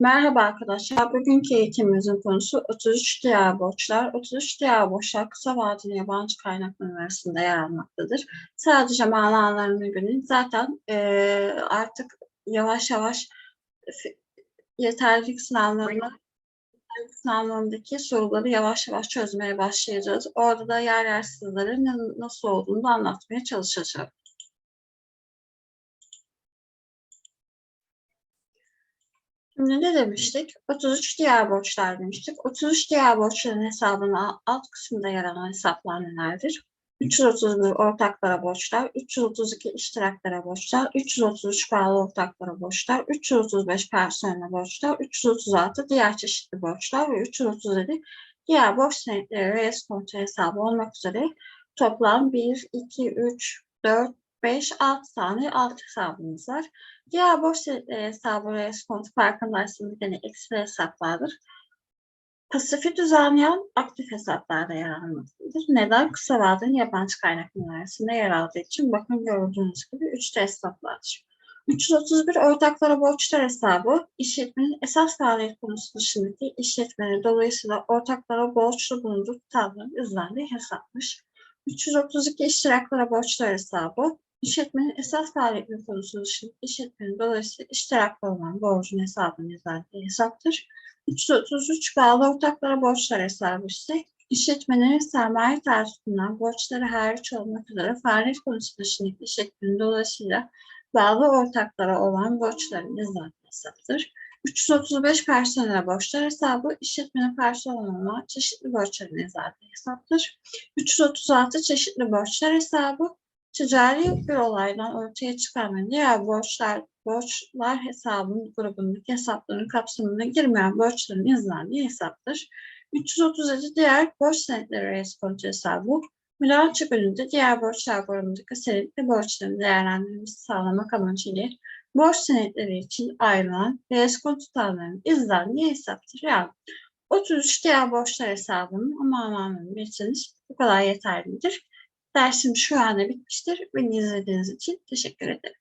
Merhaba arkadaşlar. Bugünkü eğitimimizin konusu 33 diğer borçlar. 33 diğer borçlar kısa vadeli yabancı kaynaklar arasında yer almaktadır. Sadece manalarını bilin. Zaten eee, artık yavaş yavaş yeterlilik sınavlarına sınavlarındaki soruları yavaş yavaş çözmeye başlayacağız. Orada da yer yer sizlere nasıl olduğunu anlatmaya çalışacağım. Şimdi ne demiştik? 33 diğer borçlar demiştik. 33 diğer borçların hesabının alt kısmında yer alan hesaplar nelerdir? 331 ortaklara borçlar, 332 iştiraklara borçlar, 333 bağlı ortaklara borçlar, 335 personele borçlar, 336 diğer çeşitli borçlar ve 337 diğer borç senetleri ve eskonto hesabı olmak üzere toplam 1, 2, 3, 4, 5, 6 tane alt hesabımız var. Diğer borç senetleri hesabı ve eskonto farkındaysanız gene eksi hesaplardır. Pasifi düzenleyen aktif hesaplarda yer almaktadır. Neden? Kısa vadeli yabancı kaynaklar arasında yer aldığı için bakın gördüğünüz gibi 3 hesaplardır. 331 ortaklara borçlar hesabı işletmenin esas faaliyet konusu dışındaki işletmenin dolayısıyla ortaklara borçlu bulunduğu tutarların üzerinde hesapmış. 332 iştiraklara borçlar hesabı işletmenin esas faaliyetleri konusu dışında işletmenin dolayısıyla iştiraklı olan borcun hesabının üzerinde hesaptır. 333 bağlı ortaklara borçlar hesabı ise işletmelerin sermaye tersinden borçları hariç olmak üzere faaliyet konusu dışındaki işletmenin dolayısıyla bağlı ortaklara olan borçların izah hesaptır. 335 personel borçlar hesabı işletmenin personel olan çeşitli borçların izah hesaptır. 336 çeşitli borçlar hesabı ticari bir olaydan ortaya ve diğer borçlar borçlar hesabının grubundaki hesapların kapsamına girmeyen borçların izlendiği hesaptır. 337 diğer borç senetleri reskontu hesabı bilanço gününde diğer borçlar grubundaki senetli borçların değerlendirilmesi sağlamak amacıyla borç senetleri için ayrılan reskont tutarlarının izlendiği hesaptır. Yani 33 diğer borçlar hesabının tamamını bilseniz bu kadar yeterlidir. Dersim şu anda bitmiştir. Beni izlediğiniz için teşekkür ederim.